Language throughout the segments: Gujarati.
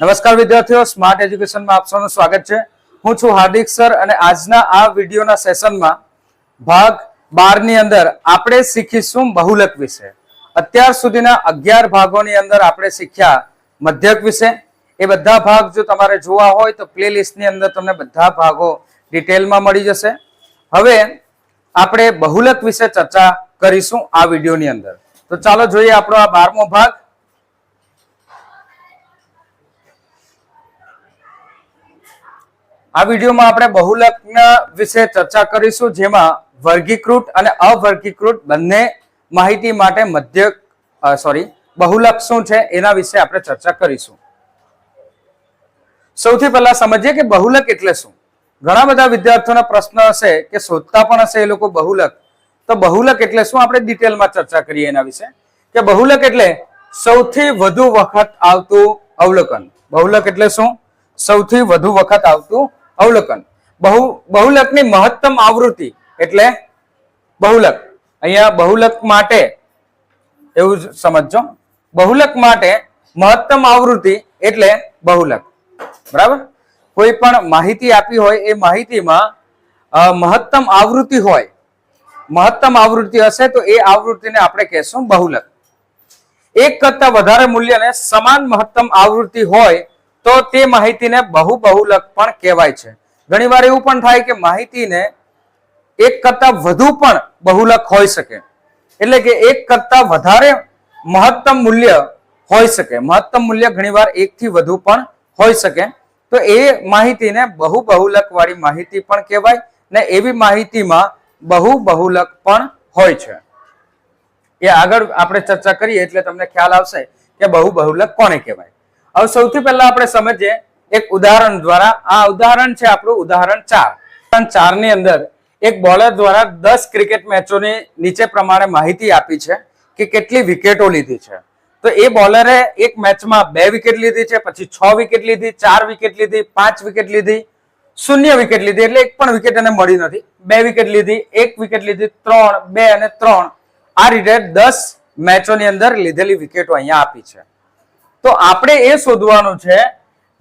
નમસ્કાર વિદ્યાર્થીઓ સ્માર્ટ એજ્યુકેશનમાં આપ સૌનું સ્વાગત છે. હું છું હાર્દિક સર અને આજના આ વિડીયોના સેશનમાં ભાગ બારની અંદર આપણે શીખીશું બહુલક વિશે. અત્યાર સુધીના અગિયાર ભાગોની અંદર આપણે શીખ્યા મધ્યક વિશે. એ બધા ભાગ જો તમારે જોવા હોય તો પ્લે ની અંદર તમને બધા ભાગો ડિટેલમાં મળી જશે. હવે આપણે બહુલક વિશે ચર્ચા કરીશું આ વિડીયોની અંદર. તો ચાલો જોઈએ આપણો આ બારમો ભાગ. આ વિડીયોમાં આપણે બહુલગ્ન વિશે ચર્ચા કરીશું, જેમાં વર્ગીકૃત અને અવર્ગીકૃત બંને માહિતી માટે મધ્ય સોરી બહુલક શું છે એના વિશે આપણે ચર્ચા કરીશું. સૌથી પહેલા સમજીએ કે બહુલક એટલે શું? ઘણા બધા વિદ્યાર્થીઓના પ્રશ્ન હશે કે શોધતા પણ હશે એ લોકો બહુલક. તો બહુલક એટલે શું? આપણે ડિટેલમાં ચર્ચા કરીએ એના વિશે. કે બહુલક એટલે સૌથી વધુ વખત આવતું અવલોકન. બહુલક એટલે શું? સૌથી વધુ વખત આવતું અવલોકન. બહુ, બહુલકની મહત્તમ આવૃત્તિ એટલે બહુલક. અહીંયા બહુલક માટે એવું જ સમજજો. બહુલક માટે મહત્તમ આવૃત્તિ એટલે બહુલક. બરાબર? કોઈ પણ માહિતી આપી હોય એ માહિતીમાં મહત્તમ આવૃત્તિ હોય, મહત્તમ આવૃત્તિ હશે તો એ આવૃત્તિને આપણે કહેશું બહુલક. એક કરતા વધારે મૂલ્યને સમાન મહત્તમ આવૃત્તિ હોય તો તે માહિતીને બહુ બહુલક પણ કહેવાય છે. ઘણીવાર એવું પણ થાય કે માહિતીને એક કરતા વધુ પણ બહુલક હોઈ શકે. એટલે કે એક કરતા વધારે મહત્તમ મૂલ્ય હોઈ શકે. મહત્તમ મૂલ્ય ઘણીવાર એક થી વધુ પણ હોઈ શકે. તો એ માહિતીને બહુ બહુલક વાળી માહિતી પણ કહેવાય ને એવી માહિતીમાં બહુ બહુલક પણ હોય છે. એ આગળ આપણે ચર્ચા કરીએ એટલે તમને ખ્યાલ આવશે કે બહુ બહુલક કોને કહેવાય? હવે સૌથી પહેલા આપણે સમજીએ, એક ઉદાહરણ દ્વારા. આ ઉદાહરણ છે આપણું ઉદાહરણ ચાર. ચારની અંદર એક બોલર દ્વારા દસ ક્રિકેટ મેચોની નીચે પ્રમાણે માહિતી આપી છે કે કેટલી વિકેટો લીધી છે. તો એ બોલરે એક મેચમાં બે વિકેટ લીધી છે, પછી છ વિકેટ લીધી, ચાર વિકેટ લીધી, પાંચ વિકેટ લીધી, શૂન્ય વિકેટ લીધી, એટલે એક પણ વિકેટ એને મળી નથી. બે વિકેટ લીધી, એક વિકેટ લીધી, ત્રણ, બે અને ત્રણ. આ રીતે દસ મેચોની અંદર લીધેલી વિકેટો અહીંયા આપી છે. તો આપણે એ શોધવાનું છે,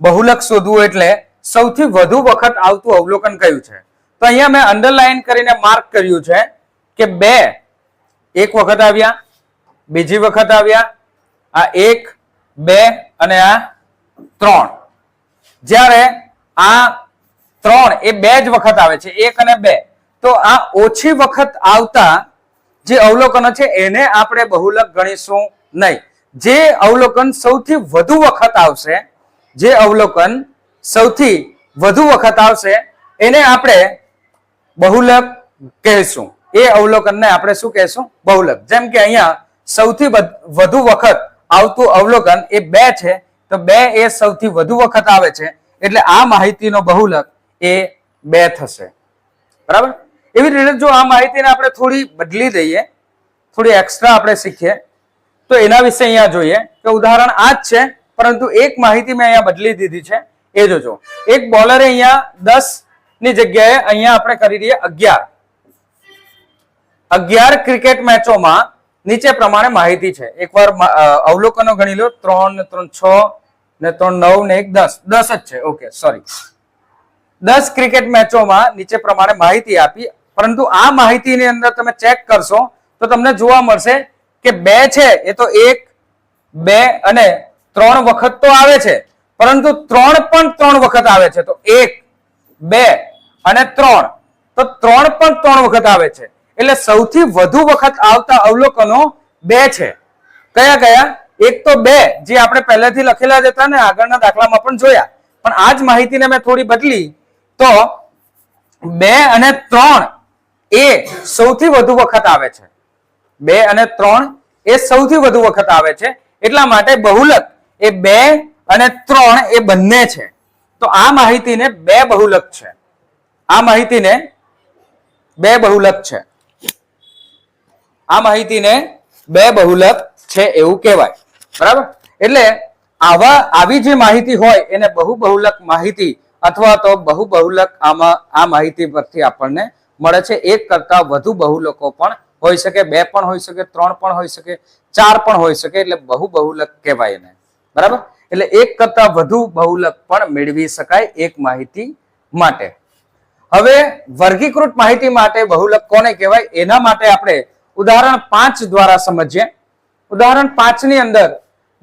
બહુલક શોધવું એટલે સૌથી વધુ વખત આવતું અવલોકન કયું છે? તો અહીંયા મેં અંડરલાઈન કરીને માર્ક કર્યું છે કે બે, એક વખત આવ્યા, બીજી વખત આવ્યા, આ એક, બે અને આ ત્રણ. જ્યારે આ ત્રણ એ બે જ વખત આવે છે, એક અને બે, તો આ ઓછી વખત આવતા જે અવલોકનો છે એને આપણે બહુલક ગણીશું નહીં. જે અવલોકન સૌથી વધુ વખત આવશે, જે અવલોકન સૌથી વધુ વખત આવશે, એને આપણે બહુલક કહેશું. એ અવલોકનને આપણે શું કહેશું? બહુલક. જેમ કે અહીંયા સૌથી વધુ વખત આવતું અવલોકન એ બે છે, તો બે એ સૌથી વધુ વખત આવે છે, એટલે આ માહિતીનો બહુલક એ બે થશે. બરાબર? એવી રીતે જો આ માહિતીને આપણે થોડી બદલી દઈએ, થોડી એક્સ્ટ્રા આપણે શીખીએ તો એના વિશે અહીંયા જોઈએ કે ઉદાહરણ આ જ છે, પરંતુ એક માહિતી મેં અહીંયા બદલી દીધી છે. એ જોજો. એક બોલરે અહીંયા દસની જગ્યાએ અહીંયા આપણે કરી દઈએ અગિયાર. અગિયાર ક્રિકેટ મેચોમાં નીચે પ્રમાણે માહિતી છે. એકવાર અવલોકનો ગણી લો. ત્રણ ને ત્રણ છ ને ત્રણ નવ ને એક દસ. દસ જ છે. ઓકે સોરી દસ ક્રિકેટ મેચોમાં નીચે પ્રમાણે માહિતી આપી. પરંતુ આ માહિતીની અંદર તમે ચેક કરશો તો તમને જોવા મળશે કે બે છે એ તો એક, બે અને ત્રણ વખત તો આવે છે. પરંતુ ત્રણ પણ ત્રણ વખત આવે છે. તો એક, બે અને ત્રણ. તો ત્રણ પણ ત્રણ વખત આવે છે. એટલે સૌથી વધુ વખત આવતા અવલોકનો બે છે. કયા કયા? એક તો બે, જે આપણે પહેલેથી લખેલા જ હતા ને આગળના દાખલામાં પણ જોયા. પણ આ જ માહિતીને મેં થોડી બદલી. તો બે અને ત્રણ એ સૌથી વધુ વખત આવે છે. બે અને ત્રણ એ સૌથી વધુ વખત આવે છે. એટલા માટે બહુલક એ બે અને ત્રણ એ બંને છે. તો આ માહિતીને બે બહુલક છે. આ માહિતીને બે બહુલક છે. આ માહિતીને બે બહુલક છે એવું કહેવાય. બરાબર? એટલે આવા, આવી જે માહિતી હોય એને બહુ બહુલક માહિતી અથવા તો બહુ બહુલક આમાં આ માહિતી પરથી આપણને મળે છે. એક કરતા વધુ બહુલકો પણ હોઈ શકે, બે પણ હોઈ શકે, ત્રણ પણ હોઈ શકે, ચાર પણ હોઈ શકે, એટલે બહુ બહુલક કહેવાય એને. બરાબર? એટલે એક કરતા વધુ બહુલક પણ મેળવી શકાય એક માહિતી માટે. હવે વર્ગીકૃત માહિતી માટે બહુલક કોને કહેવાય? એના માટે આપણે ઉદાહરણ પાંચ દ્વારા સમજીએ. ઉદાહરણ પાંચની અંદર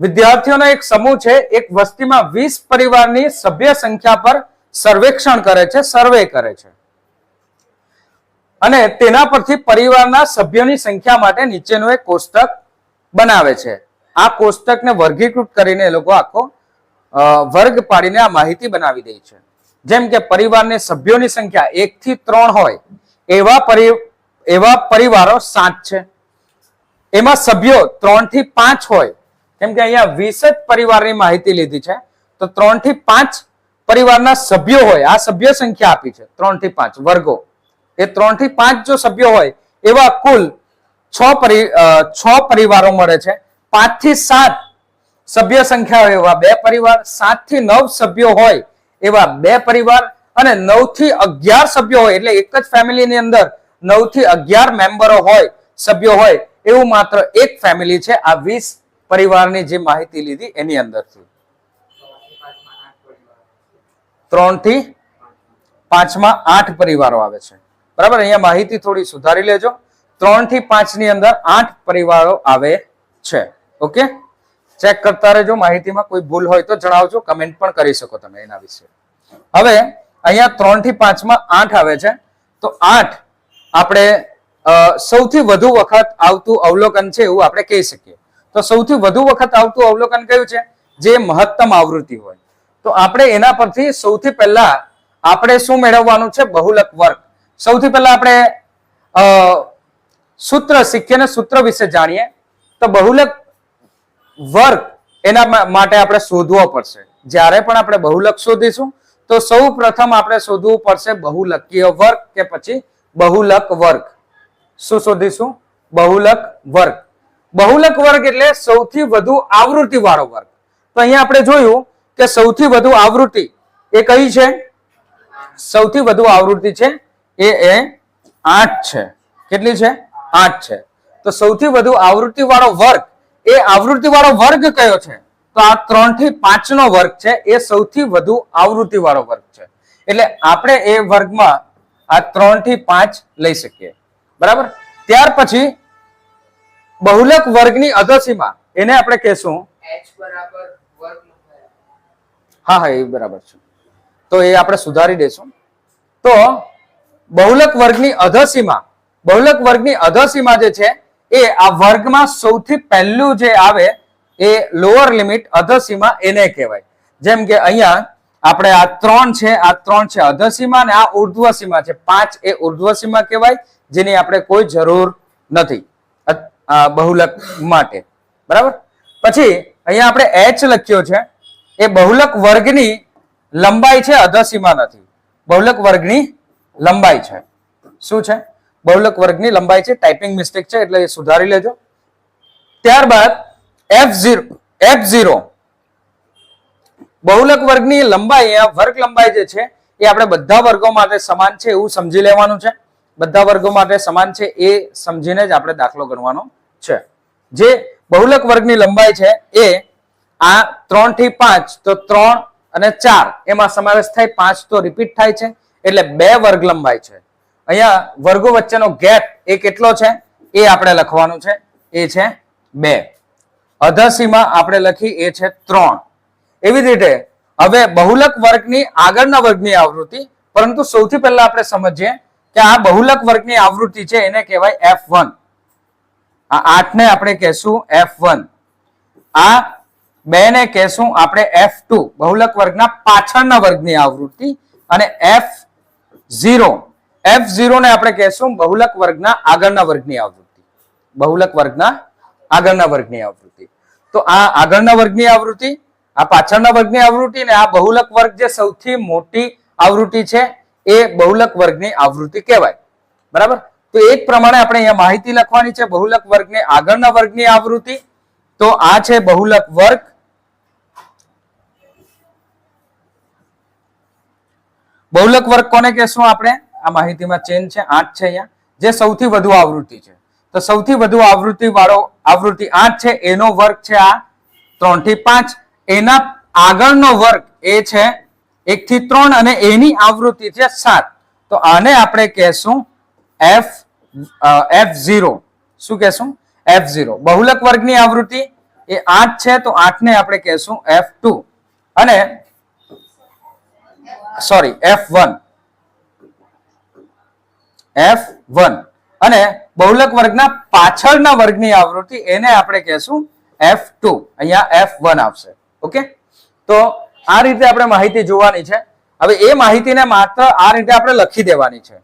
વિદ્યાર્થીઓનો એક સમૂહ છે, એક વસ્તીમાં વીસ પરિવારની સભ્ય સંખ્યા પર સર્વેક્ષણ કરે છે, સર્વે કરે છે. અને તેના પરથી પરિવારના સભ્યોની સંખ્યા માટે નીચેનું એક કોષ્ટક બનાવે છે. આ કોષ્ટકને વર્ગીકૃત કરીને એ લોકો આખો વર્ગ પાડીને આ માહિતી બનાવી દે છે. જેમ કે પરિવારને સભ્યોની સંખ્યા એક થી ત્રણ હોય, એવા પરિ, એવા પરિવારો સાત છે. એમાં સભ્યો ત્રણથી પાંચ હોય, કેમ કે અહીંયા વીસ જ પરિવારની માહિતી લીધી છે, તો ત્રણથી પાંચ પરિવારના સભ્યો હોય, આ સભ્ય સંખ્યા આપી છે, ત્રણથી પાંચ વર્ગો. એ ત્રણથી પાંચ જો સભ્યો હોય, એવા કુલ છ પરિ છ પરિવારો મળે છે. પાંચથી સાત સભ્ય સંખ્યા હોય એવા બે પરિવાર સાતથી નવ સભ્યો હોય એવા બે પરિવાર અને નવથી અગિયાર સભ્યો હોય, એટલે એક જ ફેમિલીની અંદર નવથી અગિયાર મેમ્બરો હોય, સભ્યો હોય, એવું માત્ર એક ફેમિલી છે. આ વીસ પરિવારની જે માહિતી લીધી એની અંદરથી. ત્રણથી પાંચમાં આઠ પરિવારો આવે છે. બરાબર? અહીંયા માહિતી થોડી સુધારી લેજો. ત્રણથી પાંચની અંદર આઠ પરિવારો આવે છે. ઓકે? ચેક કરતા રહેજો, માહિતીમાં કોઈ ભૂલ હોય તો જણાવજો, કમેન્ટ પણ કરી શકો તમે એના વિશે. હવે, અહીંયા ત્રણથી પાંચમાં આઠ આવે છે. તો આઠ આપણે સૌથી વધુ વખત આવતું અવલોકન છે એવું આપણે કહી શકીએ. તો સૌથી વધુ વખત આવતું અવલોકન કયું છે? જે મહત્તમ આવૃત્તિ હોય. તો આપણે એના પરથી સૌથી પહેલા આપણે શું મેળવવાનું છે? બહુલક વર્ગ. સૌથી પહેલા આપણે સૂત્ર શીખીએ સૂત્ર વિશે જાણીએ, તો બહુલક વર્ગ એના માટે આપણે શોધવો પડશે. જ્યારે પણ આપણે બહુલક શોધીશું, તો સૌ પ્રથમ આપણે શોધવું પડશે બહુલકીય વર્ગ કે પછી બહુલક વર્ગ. શું શોધીશું? બહુલક વર્ગ. બહુલક વર્ગ એટલે સૌથી વધુ આવૃત્તિ વાળો વર્ગ. તો અહીંયા આપણે જોયું કે સૌથી વધુ આવૃત્તિ એ કઈ છે? સૌથી વધુ આવૃત્તિ છે એ એ આઠ છે. કેટલી છે? આઠ છે. તો સૌથી વધુ આવૃત્તિ વાળો વર્ગ એ આવૃત્તિ વાળો વર્ગ કયો છે? તો આ ત્રણથી પાંચ નો વર્ગ છે એ સૌથી વધુ આવૃત્તિ વાળો વર્ગ છે. એટલે આપણે એ વર્ગમાં આ ત્રણથી પાંચ લઈ શકીએ. બરાબર? ત્યાર પછી બહુલક વર્ગની અધસીમા એને આપણે કહેશું. હા હા એ બરાબર છે. તો એ આપણે સુધારી દેશું તો બહુલક વર્ગની અધસીમા, બહુલક વર્ગની અધસીમા જે છે, એ આ વર્ગમાં સૌથી પહેલું જે આવે, એ લોઅર લિમિટ અધસીમા એને કહેવાય. જેમ કે અહીંયા આપણે આ ત્રણ છે, આ ત્રણ છે અધસીમા અને આ ઉર્ધ્વ સીમા છે. પાંચ એ ઉર્ધ્વ સીમા કહેવાય, જેની આપણે કોઈ જરૂર નથી. બહુલક માટે. બરાબર? પછી અહીંયા આપણે એચ લખ્યો છે. એ બહુલક વર્ગની લંબાઈ છે, અધસીમા નથી. બહુલક વર્ગની લંબાઈ છે. શું છે? બહુલક વર્ગની લંબાઈ છે. ટાઈપિંગ મિસ્ટેક છે એટલે એ સુધારી લેજો. ત્યારબાદ એફ ઝીરો એફ ઝીરો બહુલક વર્ગની લંબાઈ આ વર્ગ લંબાઈ જે છે, એ આપણે બધા વર્ગો માટે સમાન છે એવું સમજી લેવાનું છે. બધા વર્ગો માટે સમાન છે એ સમજીને જ આપણે દાખલો ગણવાનો છે. જે બહુલક વર્ગની લંબાઈ છે, એ આ ત્રણથી પાંચ, તો ત્રણ અને ચાર, એમાં સમાવેશ થાય પાંચ, તો રિપીટ થાય છે. એટલે બે વર્ગ લંબાઈ છે. અહીંયા વર્ગો વચ્ચેનો ગેપ એ કેટલો છે? એ આપણે લખવાનું છે. એ છે બે. અધસીમા આપણે લખી એ છે ત્રણ. એવી રીતે હવે બહુલક વર્ગની આગળના વર્ગની આવૃત્તિ, પરંતુ સૌથી પહેલા આપણે સમજીએ કે આ બહુલક વર્ગની આવૃત્તિ છે એને કહેવાય એફ વન. આ આઠ ને આપણે કહેશું એફ વન. આ બે ને કહેશું આપણે એફ ટુ. બહુલક વર્ગના પાછળના વર્ગની આવૃત્તિ અને એફ ઝીરો. એફ ઝીરો ને આપણે કહેશું બહુલક વર્ગના આગળના વર્ગની આવૃત્તિ. બહુલક વર્ગના આગળના વર્ગની આવૃત્તિ. તો આ આગળના વર્ગની આવૃત્તિ, આ પાછળના વર્ગની આવૃત્તિ ને આ બહુલક વર્ગ જે સૌથી મોટી આવૃત્તિ છે, એ બહુલક વર્ગની આવૃત્તિ કહેવાય. બરાબર? તો એ જ પ્રમાણે આપણે અહીંયા માહિતી લખવાની છે બહુલક વર્ગની આગળના વર્ગની આવૃત્તિ. તો આ છે બહુલક વર્ગ બહુલક વર્ગ કોને કહેશું આપણે? આ માહિતીમાં ચેન છે, આઠ છે અહીંયા. જે સૌથી વધુ આવૃત્તિ છે. તો સૌથી વધુ આવૃત્તિ વાળો, આવૃત્તિ આઠ છે, એનો વર્ગ છે આ ત્રણથી પાંચ. એના આગળનો વર્ગ એ છે એક થી ત્રણ અને એની આવૃત્તિ છે સાત. તો આને આપણે કહેશું એફ એફ ઝીરો. શું કહેશું? F zero. બહુલક વર્ગની આવૃત્તિ એ આઠ છે, તો આઠને આપણે કહેશું એફ ટુ. અને sorry F one F one અને બહુલક વર્ગના પાછળના વર્ગની આવૃત્તિ એને આપણે કહેશું એફ ટુ અહીંયા એફ વન આવશે. ઓકે તો આ રીતે આપણે માહિતી જોવાની છે. હવે એ માહિતીને માત્ર આ રીતે આપણે લખી દેવાની છે.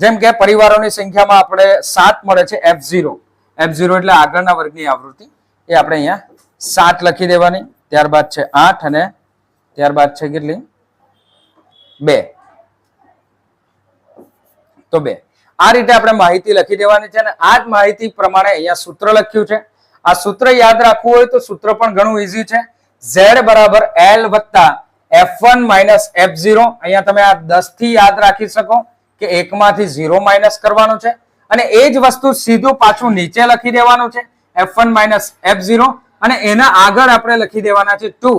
જેમ કે પરિવારોની સંખ્યામાં આપણે સાત મળે છે એફ ઝીરો એફ ઝીરો એટલે આગળના વર્ગની આવૃત્તિ. એ આપણે અહીંયા સાત લખી દેવાની. ત્યારબાદ છે આઠ અને ત્યારબાદ છે કેટલી? બે. તો બે. આ રીતે આપણે માહિતી લખી દેવાની છે અને આ જ માહિતી પ્રમાણે અહીંયા સૂત્ર લખ્યું છે. આ સૂત્ર યાદ રાખવું હોય તો સૂત્ર પણ ઘણું ઈઝી છે. ઝેડ બરાબર એલ વત્તા F one minus F zero અહીંયા તમે આ દસથી યાદ રાખી શકો કે એકમાંથી ઝીરો માઇનસ કરવાનું છે. અને એ જ વસ્તુ સીધું પાછું નીચે લખી દેવાનું છે. F one minus F zero અને એના આગળ આપણે લખી દેવાના છે ટુ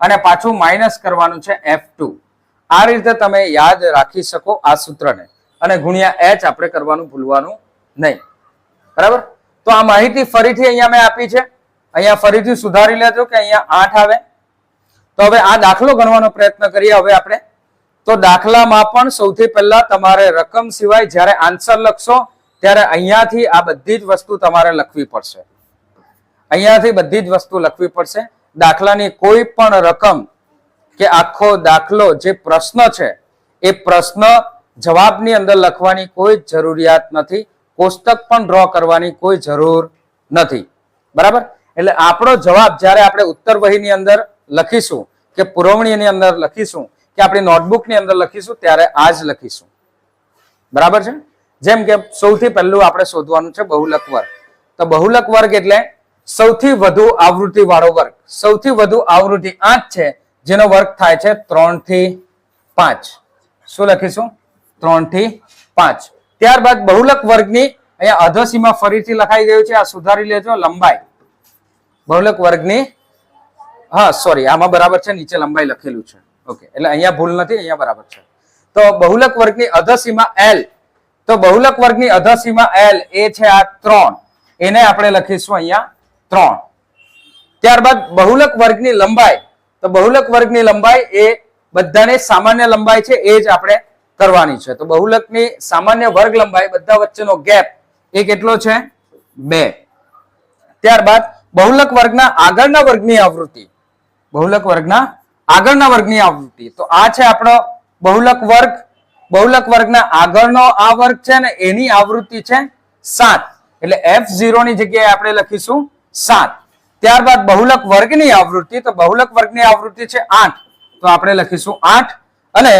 અને પાછું માઇનસ કરવાનું છે એફ ટુ આ રીતે તમે યાદ રાખી શકો આ સૂત્રને. અને ગુણ્યા એચ આપણે કરવાનું ભૂલવાનું નહીં. બરાબર? તો આ માહિતી ફરીથી અહીંયા મેં આપી છે. અહીંયા ફરીથી સુધારી લેજો કે અહીંયા આઠ આવે. તો હવે આ દાખલો ગણવાનો પ્રયત્ન કરીએ હવે આપણે. તો દાખલામાં પણ સૌથી પહેલા તમારે રકમ સિવાય જ્યારે આન્સર લખશો, ત્યારે અહીંયાથી આ બધી જ વસ્તુ તમારે લખવી પડશે. અહીંયાથી બધી જ વસ્તુ લખવી પડશે. દાખલાની કોઈ પણ રકમ કે આખો દાખલો જે પ્રશ્ન છે, એ પ્રશ્ન જવાબની અંદર લખવાની કોઈ જરૂરિયાત નથી, કોષ્ટક પણ ડ્રો કરવાની કોઈ જરૂર નથી. બરાબર? એટલે આપણો જવાબ જ્યારે આપણે ઉત્તર વહીની અંદર લખીશું, કે પુરવણીની અંદર લખીશું, કે આપણી નોટબુકની અંદર લખીશું, ત્યારે આ જ લખીશું. બરાબર છે? જેમ કે સૌથી પહેલું આપણે શોધવાનું છે બહુલક વર્ગ. તો બહુલક વર્ગ એટલે સૌથી વધુ આવૃત્તિ વાળો વર્ગ. સૌથી વધુ આવૃત્તિ આઠ છે જેનો વર્ગ થાય છે ત્રણથી પાંચ. શું લખીશું? ત્રણથી પાંચ. ત્યારબાદ બહુલક વર્ગની અહીંયા અધસીમા ફરીથી લખાઈ ગયું છે. આ સુધારી લેજો, લંબાઈ. બહુલક વર્ગની, હા સોરી આમાં બરાબર છે, નીચે લંબાઈ લખેલું છે. ઓકે એટલે અહીંયા ભૂલ નથી, અહીંયા બરાબર છે. તો બહુલક વર્ગની અધસીમા એલ તો બહુલક વર્ગની અધસીમા એલ એ છે આ ત્રણ. એને આપણે લખીશું અહીંયા ત્રણ. ત્યારબાદ બહુલક વર્ગની લંબાઈ. તો બહુલક વર્ગની લંબાઈ એ બધાની સામાન્ય લંબાઈ છે, એ જ આપણે કરવાની છે. તો બહુલકની સામાન્ય વર્ગ લંબાઈ બધા વચ્ચેનો ગેપ એ કેટલો છે? બે. ત્યારબાદ બહુલક વર્ગના આગળના વર્ગની આવૃત્તિ. બહુલક વર્ગના આગળના વર્ગની આવૃત્તિ. તો આ છે આપણો બહુલક વર્ગ. બહુલક વર્ગના આગળનો આ વર્ગ છે ને એની આવૃત્તિ છે સાત. એટલે એફની જગ્યાએ આપણે લખીશું સાત. ત્યારબાદ બહુલક વર્ગની આવૃત્તિ, તો બહુલક વર્ગની આવૃત્તિ છે આઠ. તો આપણે લખીશું આઠ. અને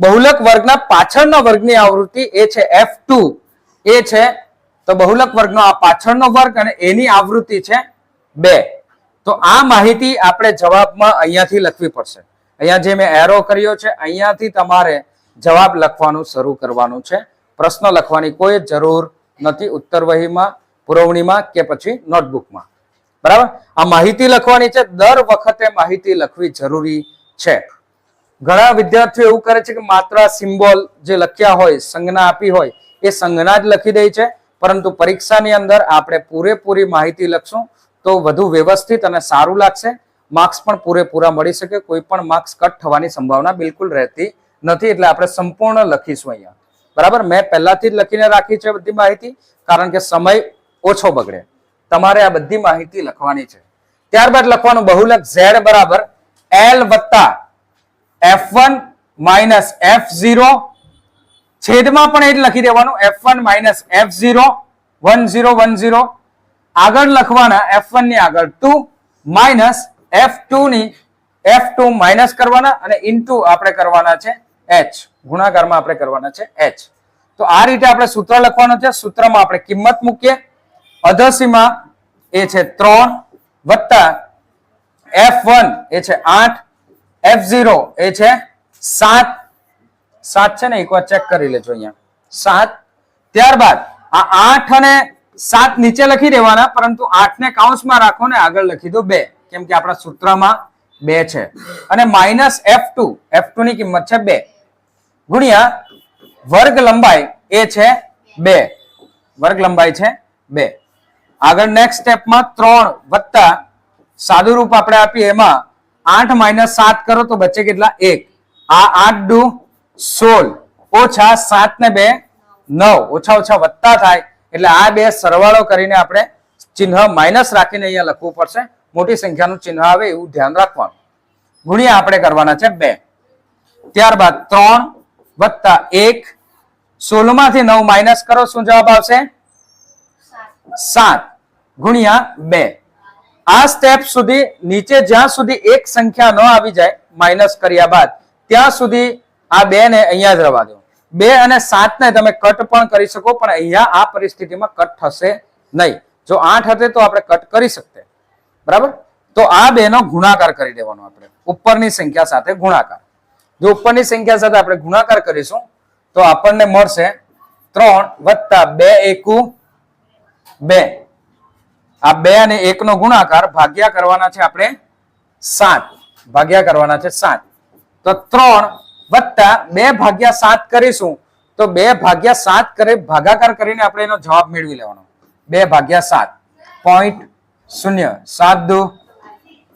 બહુલક વર્ગના પાછળના વર્ગની આવૃત્તિ એ છે એફ ટુ એ છે, તો બહુલક વર્ગનો આ પાછળનો વર્ગ અને એની આવૃત્તિ છે બે. તો આ માહિતી આપણે જવાબમાં અહીંયાથી લખવી પડશે. અહીંયા જે મેં એરો કર્યો છે, અહીંયાથી તમારે જવાબ લખવાનું શરૂ કરવાનું છે. પ્રશ્ન લખવાની કોઈ જરૂર નથી ઉત્તર વહીમાં, પુરવણીમાં કે પછી નોટબુકમાં બરાબર? આ માહિતી લખવાની છે. દર વખતે માહિતી લખવી જરૂરી છે. ઘણા વિદ્યાર્થીઓ એવું કરે છે કે માત્ર સિમ્બોલ જે લખ્યા હોય, સંજ્ઞા આપી હોય, એ સંજ્ઞા જ લખી દે છે. પરંતુ પરીક્ષાની અંદર આપણે પૂરેપૂરી માહિતી લખશું તો વધુ વ્યવસ્થિત અને સારું લાગશે. માર્ક્સ પણ પૂરેપૂરા મળી શકે. કોઈ પણ માર્ક્સ કટ થવાની સંભાવના બિલકુલ રહેતી નથી. એટલે આપણે સંપૂર્ણ લખીશું અહીંયા. બરાબર? મેં પહેલાથી જ લખીને રાખી છે બધી માહિતી, કારણ કે સમય ઓછો બગડે. તમારે આ બધી માહિતી લખવાની છે. ત્યારબાદ લખવાનું બહુલક ઝેડ બરાબર એલ વત્તા F one minus F zero છેદમાં પણ એ જ લખી દેવાનું. F one minus F zero one zero one zero આગળ લખવાના એફ વનની આગળ ટુ માઇનસ એફ ટુ ની એફ ટુ માઇનસ કરવાના અને ઇન્ટુ આપણે કરવાના છે એચ ગુણાકારમાં આપણે કરવાના છે એચ તો આ રીતે આપણે સૂત્ર લખવાનું છે. સૂત્રમાં આપણે કિંમત મૂકીએ. અધસીમાં એ છે ત્રણ વત્તા એફ વન એ છે આઠ, એફ ઝીરો એ છે સાત. સાત છે ને, એકવાર ચેક કરી લેજો અહીંયા. સાત. ત્યારબાદ આ આઠ અને સાત નીચે લખી દેવાના, પરંતુ આઠ ને કાઉન્સમાં રાખો ને આગળ લખી દો બે, કેમ કે આપણા સૂત્રમાં બે છે. અને minus F two F two ની કિંમત છે બે. ગુણ્યા વર્ગ લંબાઈ એ છે બે. વર્ગ લંબાઈ છે બે. આગળ નેક્સ્ટ સ્ટેપમાં ત્રણ વત્તા સાદુરૂપ આપણે આપીએ એમાં આઠ માઇનસ સાત કરો તો બચે કેટલા? એક. આ આઠ દુ સોળ. ઓછા સાત ને બે નવ. ઓછા ઓછા વત્તા થાય. એટલે આ બે સરવાળો કરીને આપણે ચિહ્ન માઇનસ રાખીને અહીંયા લખવું પડશે. મોટી સંખ્યાનું ચિહ્ન આવે એવું ધ્યાન રાખવાનું. ગુણ્યા આપણે કરવાના છે બે. ત્યારબાદ ત્રણ વત્તા એક. સોળમાંથી નવ માઇનસ કરો શું જવાબ આવશે? સાત. ગુણ્યા બે. આ સ્ટેપ સુધી નીચે જ્યાં સુધી એક સંખ્યા ન આવી જાય માઇનસ કર્યા બાદ, ત્યાં સુધી આ બે ને અહીંયા જ રવા દો. બે અને સાત ને તમે કટ પણ કરી શકો, પણ અહીંયા આ પરિસ્થિતિમાં કટ થશે નહીં. જો આઠ હતે તો આપણે કટ કરી શકતે બરાબર? તો આ બે નો ગુણાકાર કરી દેવાનો આપણે. ઉપરની સંખ્યા સાથે ગુણાકાર. જો ઉપરની સંખ્યા સાથે આપણે ગુણાકાર કરીશું, તો આપણને મળશે ત્રણ વત્તા બે એકુ બે. આ બે અને એક નો ગુણાકાર ભાગ્યા કરવાના છે આપણે સાત. ભાગ્યા કરવાના છે સાત. તો ત્રણ વત્તા બે ભાગ્યા સાત કરીશું. તો બે ભાગ્યા સાત કરે ભાગાકાર કરીને આપણે એનો જવાબ મેળવી લેવાનો. બે ભાગ્યા સાત. પોઈન્ટ શૂન્ય. સાત દુ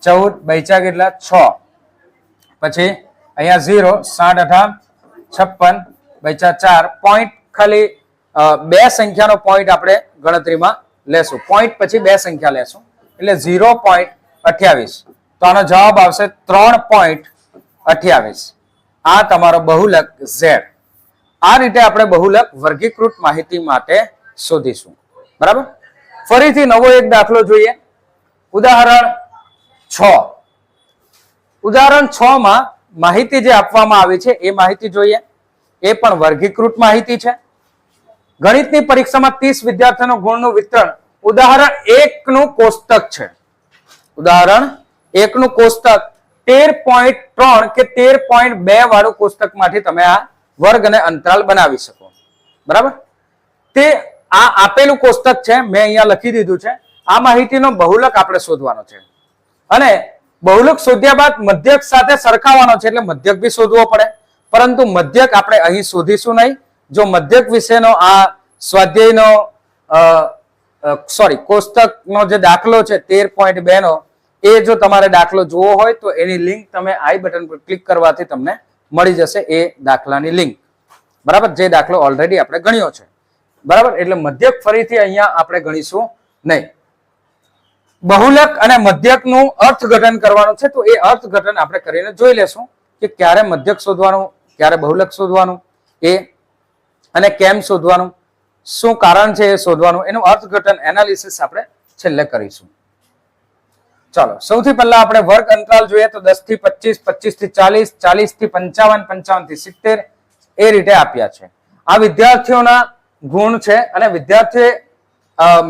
ચૌદ બૈચા કેટલા? છ. પછી અહીંયા ઝીરો, સાઠ અઠાર છપ્પન બૈચા ચાર. પોઈન્ટ ખાલી બે સંખ્યાનો પોઈન્ટ આપણે ગણતરીમાં લેશું. પોઈન્ટ પછી બે સંખ્યા લેશું. એટલે ઝીરો પોઈન્ટ અઠ્યાવીસ. તો આનો જવાબ આવશે ત્રણ પોઈન્ટ અઠ્યાવીસ. આ તમારો બહુલક ઝેડ આ રીતે આપણે બહુલક વર્ગીકૃત માહિતી માટે શોધીશું. બરાબર? ફરીથી નવો એક દાખલો જોઈએ. ઉદાહરણ છ. ઉદાહરણ છ માં માહિતી જે આપવામાં આવી છે, એ માહિતી જોઈએ. એ પણ વર્ગીકૃત માહિતી છે. ગણિતની પરીક્ષામાં ત્રીસ વિદ્યાર્થીઓનું ગુણનું વિતરણ ઉદાહરણ એક નું કોષ્ટક છે. ઉદાહરણ એક નું કોષ્ટક. તેર પોઈન્ટ ત્રણ કે તેર પોઈન્ટ બે વાળું કોષ્ટકમાંથી તમે આ વર્ગ અને અંતરાલ બનાવી શકો. બરાબર? તે આ આપેલું કોષ્ટક છે, મેં અહીંયા લખી દીધું છે. આ માહિતીનો બહુલક આપણે શોધવાનો છે. અને બહુલક શોધ્યા બાદ મધ્યક સાથે સરખાવવાનો છે એટલે મધ્યક બી શોધવો પડે. પરંતુ મધ્યક આપણે અહીં શોધીશું નહીં. જો મધ્યક વિશેનો આ સ્વાધ્યાયનો સોરી કોષ્ટકનો જે દાખલો છે, તેર પોઈન્ટ બે નો એ જો તમારે દાખલો જોવો હોય, તો એની લિંક તમે આઈ બટન પર ક્લિક કરવાથી તમને મળી જશે એ દાખલાની લિંક બરાબર? જે દાખલો ઓલરેડી આપણે ગણ્યો છે. બરાબર? એટલે મધ્યક ફરીથી અહીંયા આપણે ગણીશું નહીં. બહુલક અને મધ્યકનું અર્થઘટન કરવાનું છે, તો એ અર્થઘટન આપણે કરીને જોઈ લેશું કે ક્યારે મધ્યક શોધવાનું, ક્યારે બહુલક શોધવાનું, એ અને કેમ શોધવાનું. શું કારણ છે એ શોધવાનું? એનું અર્થઘટન એનાલિસિસ આપણે છેલ્લે કરીશું. ચાલો, સૌથી પહેલા આપણે વર્ગ અંતરાલ જોઈએ તો દસથી પચીસ પચીસથી ચાલીસ ચાલીસથી પંચાવન પંચાવનથી સિત્તેર એ રીતે આપ્યા છે. આ વિદ્યાર્થીઓના ગુણ છે અને વિદ્યાર્થીએ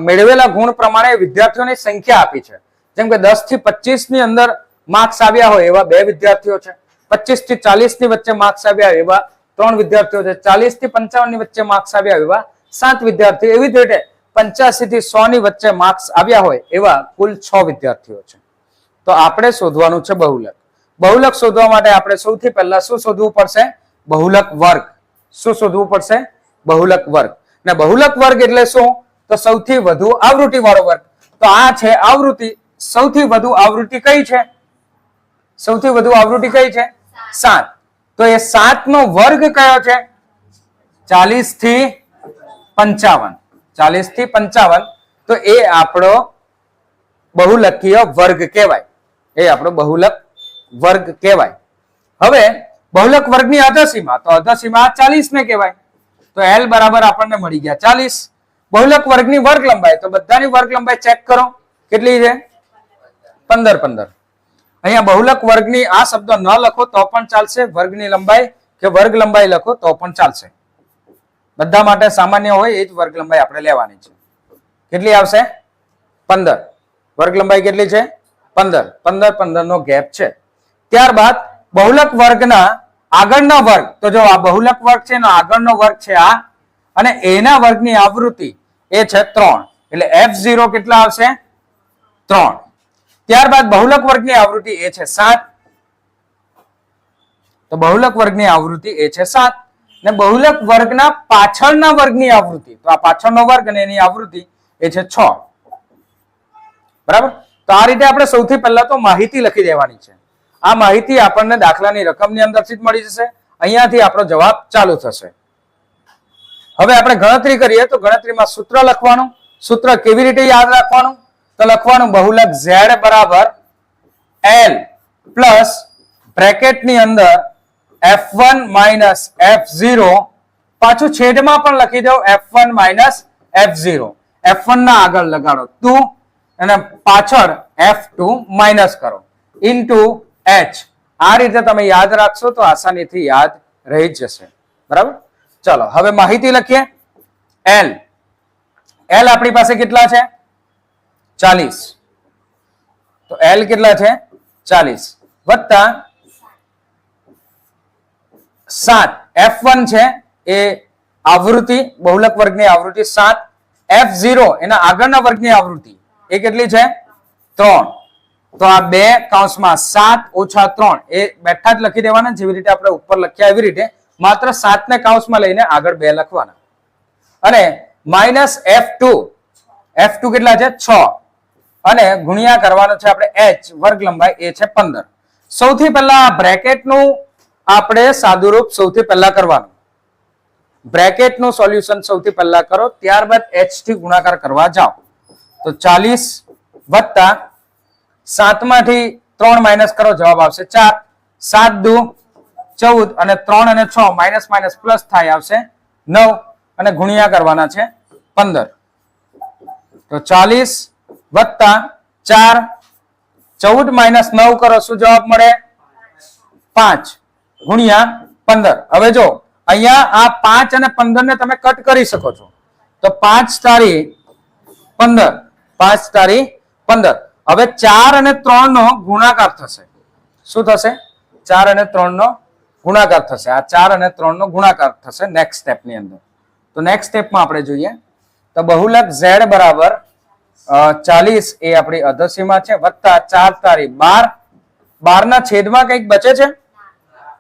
મેળવેલા ગુણ પ્રમાણે વિદ્યાર્થીઓની સંખ્યા આપી છે. જેમ કે દસથી પચીસની અંદર માર્ક્સ આવ્યા હોય એવા બે વિદ્યાર્થીઓ છે. પચીસથી ચાલીસની વચ્ચે માર્ક્સ આવ્યા એવા ત્રણ વિદ્યાર્થીઓ છે. ચાલીસથી પંચાવનની વચ્ચે માર્ક્સ આવ્યા એવા સાત વિદ્યાર્થીઓ એવી જ રીતે પંચ્યાસી થી સો ની વચ્ચે માર્ક્સ આવ્યા હોય એવા કુલ છ વિદ્યાર્થીઓ છે. તો આપણે શોધવાનું છે બહુલક. બહુલક શોધવા માટે આપણે સૌથી પહેલા શું શોધવું પડશે? બહુલક વર્ગ. શું શોધવું પડશે? બહુલક વર્ગ. ને બહુલક વર્ગ એટલે શું? તો સૌથી વધુ આવૃત્તિ વાળો વર્ગ. તો આ છે આવૃત્તિ. સૌથી વધુ આવૃત્તિ કઈ છે? સૌથી વધુ આવૃત્તિ કઈ છે? સાત. તો એ સાત નો વર્ગ કયો છે? ચાલીસથી પંચાવન. ચાલીસથી પંચાવન. તો એ આપણો બહુલકીય વર્ગ કહેવાય. એ આપણો બહુલક વર્ગ કહેવાય. હવે બહુલક વર્ગની અધસીમા, તો અધસીમા ચાલીસ ને કહેવાય. તો એલ બરાબર આપણને મળી ગયા ચાલીસ. બહુલક વર્ગની વર્ગ લંબાઈ, તો બધાની વર્ગ લંબાઈ ચેક કરો. કેટલી છે? પંદર પંદર. અહીંયા બહુલક વર્ગની આ શબ્દ ન લખો તો પણ ચાલશે. વર્ગની લંબાઈ કે વર્ગ લંબાઈ લખો તો પણ ચાલશે. બધા માટે સામાન્ય હોય એ જ વર્ગ લંબાઈ આપણે લેવાની છે. કેટલી આવશે? પંદર. વર્ગ લંબાઈ કેટલી છે? પંદર. પંદર પંદર નો ગેપ છે. ત્યારબાદ બહુલક વર્ગના આગળનો વર્ગ, તો જો આ બહુલક વર્ગ છે આગળનો વર્ગ છે આ, અને એના વર્ગની આવૃત્તિ એ છે ત્રણ. એટલે એફ ઝીરો કેટલા આવશે? ત્રણ. ત્યારબાદ બહુલક વર્ગની આવૃત્તિ એ છે સાત. તો બહુલક વર્ગની આવૃત્તિ એ છે સાત. ને બહુલક વર્ગના પાછળના વર્ગની આવૃત્તિ. તો આ પાછળનો વર્ગ અને એની આવૃત્તિ એ છે છ. બરાબર? તો આ રીતે આપણે સૌથી પહેલા તો માહિતી લખી દેવાની છે. આ માહિતી આપણને દાખલાની રકમની અંદરથી જ મળી જશે. અહીંયાથી આપણો જવાબ ચાલુ થશે. હવે આપણે ગણતરી કરીએ તો ગણતરીમાં સૂત્ર લખવાનું. સૂત્ર કેવી રીતે યાદ રાખવાનું? તો લખવાનું બહુલક ઝેડ બરાબર એલ પ્લસ બ્રેકેટની અંદર f1 માઇનસ એફ ઝીરો પાછું છેદમાં પણ લખી દો F one minus f0 f1 ના આગળ લગાડો ટુ અને પાછળ એફ ટુ માઇનસ કરો. ઇન્ટુ એચ આ રીતે તમે યાદ રાખશો તો આસાનીથી યાદ રહી જશે. બરાબર? ચલો, હવે માહિતી લખીએ. એલ એલ આપણી પાસે કેટલા છે? ચાલીસ. તો એલ કેટલા છે? ચાલીસ. વત્તા સાત. એફ વન છે એ આવૃત્તિ, બહુલક વર્ગની આવૃત્તિ સાત. એફ ઝીરો એના આગળના વર્ગની આવૃત્તિ એ કેટલી છે? ત્રણ. તો આ બે કાઉન્સમાં સાત ઓછા ત્રણ એ બેઠા જ લખી દેવાના, જેવી રીતે આપણે ઉપર લખ્યા એવી રીતે માત્ર સાત ને કૌંસમાં લઈને આગળ બે લખવાના. અને minus F two F two કેટલા છે? છ. અને ગુણ્યા કરવાનો છે આપણે એચ વર્ગ લંબાઈ એ છે પંદર. સૌથી પહેલા બ્રેકેટનું આપણે સાદુરૂપ સૌથી પહેલા કરવાનું. બ્રેકેટનું સોલ્યુશન સૌથી પહેલા કરો, ત્યારબાદ એચથી ગુણાકાર કરવા જાઓ. તો ચાલીસ વત્તા સાતમાંથી ત્રણ માઇનસ કરો, જવાબ આવશે ચાર. સાત દુ ચૌદ અને ત્રણ અને છ માઇનસ માઇનસ પ્લસ થાય આવશે નવ અને ગુણ્યા કરવાના છે પંદર. તો ચાલીસ વત્તા ચાર. ચૌદ માઇનસ નવ કરો, શું જવાબ મળે? પાંચ. ગુણ્યા પંદર. હવે જો, અહીંયા આ પાંચ અને પંદર ને તમે કટ કરી શકો છો. તો પાંચ તારી પંદર. પાંચ તારી પંદર. હવે ચાર અને ત્રણ નો ગુણાકાર થશે. શું થશે? ચાર અને ત્રણ નો ગુણાકાર થશે. આ ચાર અને ત્રણ નો ગુણાકાર થશે નેક્સ્ટ સ્ટેપની અંદર. તો નેક્સ્ટ સ્ટેપમાં આપણે જોઈએ. તો બહુલક ઝેડ બરાબર ચાલીસ એ આપણી અધસીમાં છે, વત્તા ચાર તારી બાર. બાર ના છેદમાં કંઈક બચે છે?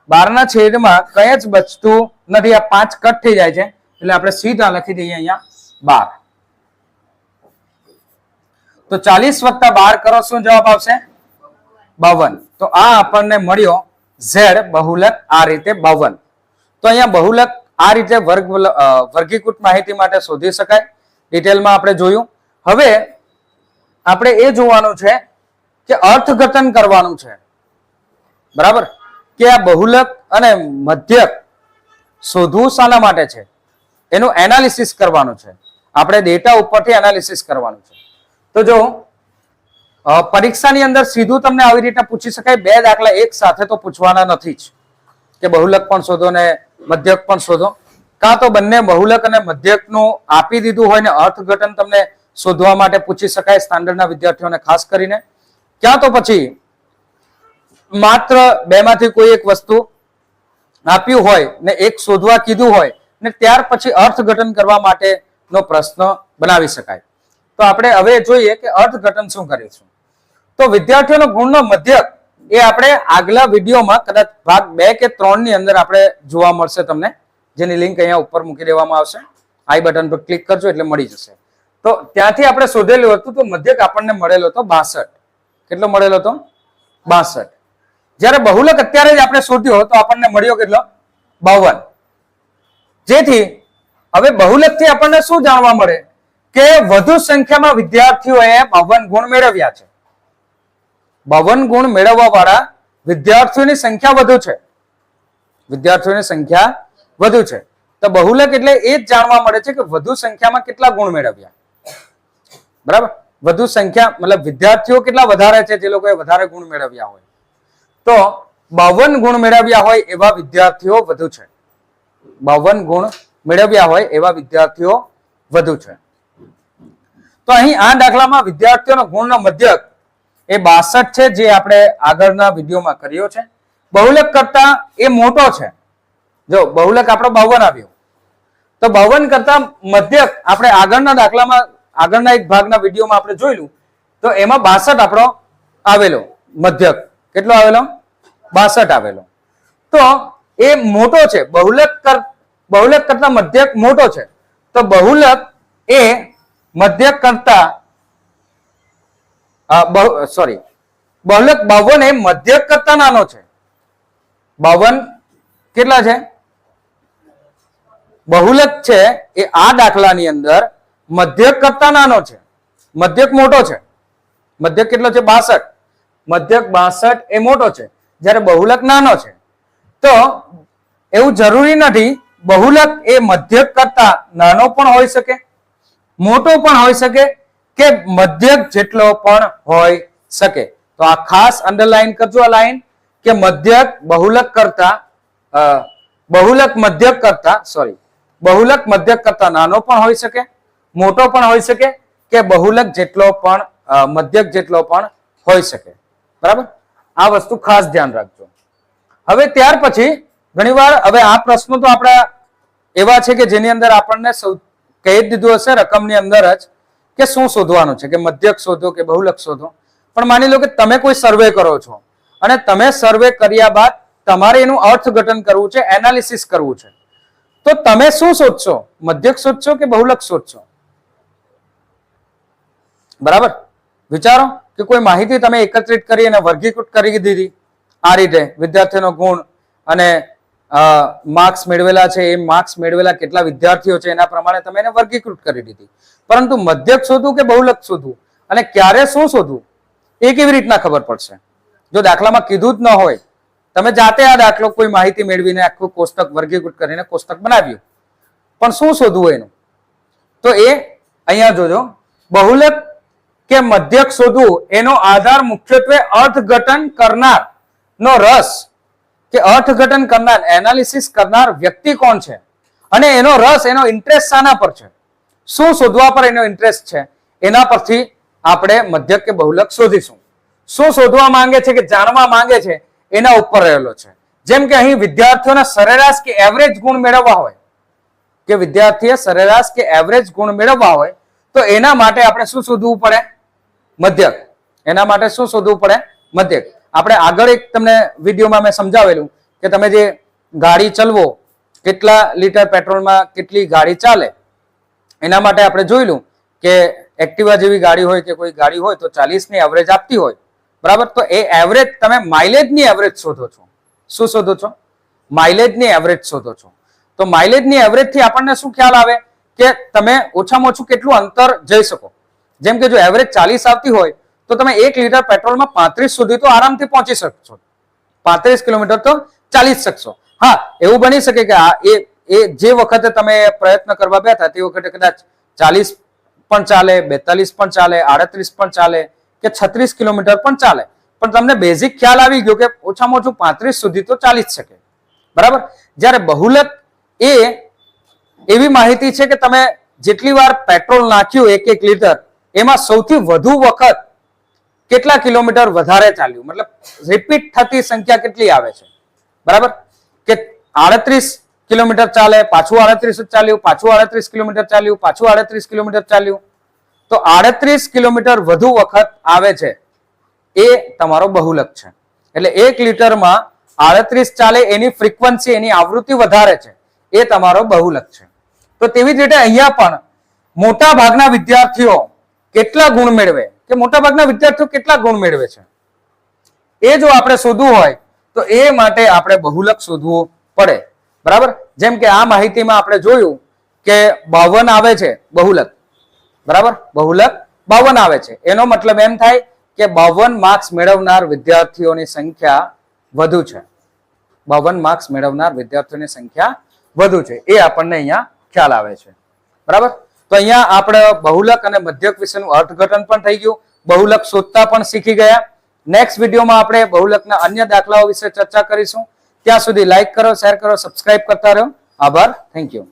બાર ના છેદમાં કંઈ જ બચતું નથી. આ પાંચ કટ થઈ જાય છે. એટલે આપણે સીધા લખી દઈએ અહીંયા બાર. તો ચાલીસ વત્તા બાર કરો, શું જવાબ આવશે? બાવન. તો આ આપણને મળ્યો ઝેડ બહુલક આ રીતે બાવન. તો અહીંયા બહુલક આ રીતે વર્ગ વર્ગીકૃત માહિતી માટે શોધી શકાય. ડિટેલમાં આપણે જોયું. હવે આપણે એ જોવાનું છે કે અર્થઘટન કરવાનું છે. બરાબર? કે આ બહુલક અને મધ્યક શોધવું શાના માટે છે? એનું એનાલિસિસ કરવાનું છે. આપણે ડેટા ઉપરથી એનાલિસિસ કરવાનું છે. તો જો પરીક્ષાની અંદર સીધું તમને આવી રીતે પૂછી શકાય. બે દાખલા એક સાથે તો પૂછવાના નથી જ. કે બહુલક પણ શોધો ને મધ્યક પણ શોધો. કાં તો બંને બહુલક અને મધ્યકનું આપી દીધું હોય ને અર્થઘટન તમને શોધવા માટે પૂછી શકાય સ્ટાન્ડર્ડના વિદ્યાર્થીઓને ખાસ કરીને. ક્યાં તો પછી માત્ર બેમાંથી કોઈ એક વસ્તુ આપ્યું હોય ને એક શોધવા કીધું હોય ને ત્યાર પછી અર્થઘટન કરવા માટેનો પ્રશ્ન બનાવી શકાય. તો આપણે હવે જોઈએ કે અર્થઘટન શું કરીશું તો વિદ્યાર્થીઓનો ગુણનો મધ્યક એ આપણે આગલા વિડીયોમાં કદાચ ભાગ બે કે ત્રણની અંદર આપણે જોવા મળશે તમને. જેની લિંક અહીંયા ઉપર મૂકી દેવામાં આવશે. આઈ બટન પર ક્લિક કરજો એટલે મળી જશે. તો ત્યાંથી આપણે શોધેલું હતું તો મધ્યક આપણને મળેલો હતો બાસઠ. કેટલો મળેલો હતો? બાસઠ. જ્યારે બહુલક અત્યારે જ આપણે શોધ્યો તો આપણને મળ્યો કેટલો? બાવન. જેથી હવે બહુલકથી આપણને શું જાણવા મળે? કે વધુ સંખ્યામાં વિદ્યાર્થીઓએ બાવન ગુણ મેળવ્યા છે. બાવન ગુણ મેળવવા વાળા વિદ્યાર્થીઓની સંખ્યા વધુ છે. વિદ્યાર્થીઓની સંખ્યા વધુ છે. તો બહુલક એટલે એ જ જાણવા મળે છે કે વધુ સંખ્યામાં કેટલા ગુણ મેળવ્યા. બરાબર? વધુ સંખ્યા, મતલબ વિદ્યાર્થીઓ કેટલા વધારે છે જે લોકોએ વધારે ગુણ મેળવ્યા હોય. તો બાવન ગુણ મેળવ્યા હોય એવા વિદ્યાર્થીઓ વધુ છે. બાવન ગુણ મેળવ્યા હોય એવા વિદ્યાર્થીઓ વધુ છે. તો અહીં આ દાખલામાં વિદ્યાર્થીઓનો ગુણનો મધ્યક એ બાસઠ છે જે આપણે આગળના વિડીયોમાં કર્યો છે. બહુલક કરતા એ મોટો છે. જો બહુલક આપણો બાવન આવ્યો. તો બાવન કરતા મધ્યક આપણે આગળના દાખલામાં આગળના એક ભાગના વિડીયોમાં આપણે જોયેલું. તો એમાં બાસઠ આપણો આવેલો. મધ્યક કેટલો આવેલો? બાસઠ આવેલો. તો એ મોટો છે, બહુલક કર, બહુલક કરતા મધ્યક મોટો છે. તો બહુલક એ મધ્યક કરતા સોરી બહુલક બાવન એ મધ્યક કરતા નાનો છે. બાવન કેટલા છે? બહુલક છે એ આ દાખલાની અંદર મધ્યક કરતા નાનો છે. મધ્યક મોટો છે. મધ્યક કેટલો છે? બાસઠ. મધ્યક બાસઠ એ મોટો છે. જ્યારે બહુલક નાનો છે, તો એવું જરૂરી નથી બહુલક એ મધ્યક કરતા નાનો પણ હોઈ શકે, મોટો પણ હોઈ શકે કે મધ્યક જેટલો પણ હોઈ શકે. તો આ ખાસ અંડરલાઈન કરજો આ લાઈન કે મધ્યક બહુલક કરતા બહુલક મધ્યક કરતા સોરી બહુલક મધ્યક કરતા નાનો પણ હોઈ શકે, મોટો પણ હોઈ શકે કે બહુલક જેટલો પણ મધ્યક જેટલો પણ હોઈ શકે. બરાબર? આ વસ્તુ ખાસ ધ્યાન રાખજો. હવે ત્યાર પછી ઘણીવાર હવે આ પ્રશ્નો તો આપણા એવા છે કે જેની અંદર આપણને સૌ કહી દીધું હશે, રકમની અંદર જ, કે શું શોધવાનું છે, કે મધ્યક શોધો કે બહુલક શોધો. પણ માની લો કે તમે કોઈ સર્વે કરો છો અને તમે સર્વે કર્યા બાદ તમારે એનું અર્થઘટન કરવું છે એનાલિસિસ કરવું છે. તો તમે શું શોધશો? મધ્યક શોધશો કે બહુલક શોધશો? બરાબર? વિચારો? કે કોઈ માહિતી તમે એકત્રિત કરી અને વર્ગીકૃત કરી દીધી આ રીતે વિદ્યાર્થીનો ગુણ અને માર્ક્સ મેળવેલા છે, એ માર્ક્સ મેળવેલા કેટલા વિદ્યાર્થીઓ છે એના પ્રમાણે તમે એને વર્ગીકૃત કરી દીધી. પરંતુ મધ્યક શોધવું કે બહુલક શોધવું? અને ક્યારે શું શોધવું? એ કેવી રીતના ખબર પડશે? જો દાખલામાં કીધું જ ન હોય, તમે જાતે આ દાખલો કોઈ માહિતી મેળવીને આખું કોષ્ટક વર્ગીકૃત કરીને કોષ્ટક બનાવ્યું. પણ શું શોધવું એનું? તો એ અહીંયા જોજો. બહુલક કે મધ્યક શોધવું એનો આધાર મુખ્યત્વે અર્થઘટન કરનાર નો રસ. કે અર્થઘટન કરનાર એનાલિસિસ કરનાર વ્યક્તિ કોણ છે? અને એનો રસ, એનો ઇન્ટરેસ્ટ શાના પર છે? શું શોધવા પર એનો ઇન્ટરેસ્ટ છે? એના પરથી આપણે મધ્યક કે બહુલક શોધીશું. શું શોધવા માંગે છે કે જાણવા માંગે છે? એના ઉપર રહેલો છે. જેમ કે અહીં વિદ્યાર્થીઓના સરેરાશ કે એવરેજ ગુણ મેળવવા હોય. કે વિદ્યાર્થીએ સરેરાશ કે એવરેજ ગુણ મેળવવા હોય, તો એના માટે આપણે શું શોધવું પડે? મધ્યક. એના માટે શું શોધવું પડે? મધ્યક. આપણે આગળ એક તમને વિડીયોમાં મેં સમજાવેલું કે તમે જે ગાડી ચલવો, કેટલા લીટર પેટ્રોલમાં કેટલી ગાડી ચાલે, એના માટે આપણે જોયેલું કે એક્ટિવા જેવી ગાડી હોય કે કોઈ ગાડી હોય તો ચાલીસની એવરેજ આપતી હોય. બરાબર? તો એ એવરેજ તમે માઇલેજની એવરેજ શોધો છો. શું શોધો છો? માઇલેજની એવરેજ શોધો છો. તો માઇલેજની એવરેજથી આપણને શું ખ્યાલ આવે? કે તમે ઓછામાં ઓછું કેટલું અંતર જઈ શકો. જેમ કે જો એવરેજ ચાલીસ આવતી હોય, તો તમે એક લીટર પેટ્રોલમાં પાંત્રીસ સુધી તો આરામથી પહોંચી શકશો. પાંત્રીસ કિલોમીટર તો ચાલી શકશો. હા, એવું બની શકે કે આ એ એ જે વખતે તમે પ્રયત્ન કરવા બેઠા, તે વખતે કદાચ ચાલીસ પણ ચાલે, બેતાલીસ પણ ચાલે, આડત્રીસ પણ ચાલે, કે છત્રીસ કિલોમીટર પણ ચાલે. પણ તમને બેઝિક ખ્યાલ આવી ગયો કે ઓછામાં ઓછું પાંત્રીસ સુધી તો ચાલી જ શકે. બરાબર? જ્યારે બહુલક એ એવી માહિતી છે કે તમે જેટલી વાર પેટ્રોલ નાખ્યું એક એક લીટર એમાં સૌથી વધુ વખત કેટલા કિલોમીટર વધારે ચાલ્યું? મતલબ રિપીટ થતી સંખ્યા કેટલી આવે છે? બરાબર? કે આડત્રીસ કિલોમીટર ચાલે, પાછું આડત્રીસ ચાલ્યું, પાછું આડત્રીસ કિલોમીટર ચાલ્યું, પાછું આડત્રીસ કિલોમીટર ચાલ્યું. તો આડત્રીસ કિલોમીટર વધુ વખત આવે છે એ તમારો બહુલક છે. એટલે એક લીટરમાં આડત્રીસ ચાલે, એની ફ્રીક્વન્સી એની આવૃત્તિ વધારે છે, એ તમારો બહુલક છે. તો તેવી જ રીતે અહીંયા પણ મોટા ભાગના વિદ્યાર્થીઓ કેટલા ગુણ મેળવે? કે મોટાભાગના વિદ્યાર્થીઓ કેટલા ગુણ મેળવે છે? એ જો આપણે શોધવું હોય, તો એ માટે આપણે બહુલક શોધવું પડે. બરાબર? જેમ કે આ માહિતીમાં આપણે જોયું કે બાવન આવે છે, બહુલક. બરાબર? બહુલક બાવન આવે છે. એનો મતલબ એમ થાય કે બાવન માર્ક્સ મેળવનાર વિદ્યાર્થીઓની સંખ્યા વધુ છે. બાવન માર્ક્સ મેળવનાર વિદ્યાર્થીઓની સંખ્યા વધુ છે. એ આપણને અહીંયા ખ્યાલ આવે છે. બરાબર? તો અહીંયા આપણે બહુલક અને મધ્યક વિશેનું અર્થઘટન પણ થઈ ગયું. બહુલક શોધતા પણ શીખી ગયા. નેક્સ્ટ વિડીયોમાં આપણે બહુલકના અન્ય દાખલાઓ વિશે ચર્ચા કરીશું. ત્યાં સુધી લાઇક કરો શેર કરો સબસ્ક્રાઇબ કરતા રહો. આભાર. Thank you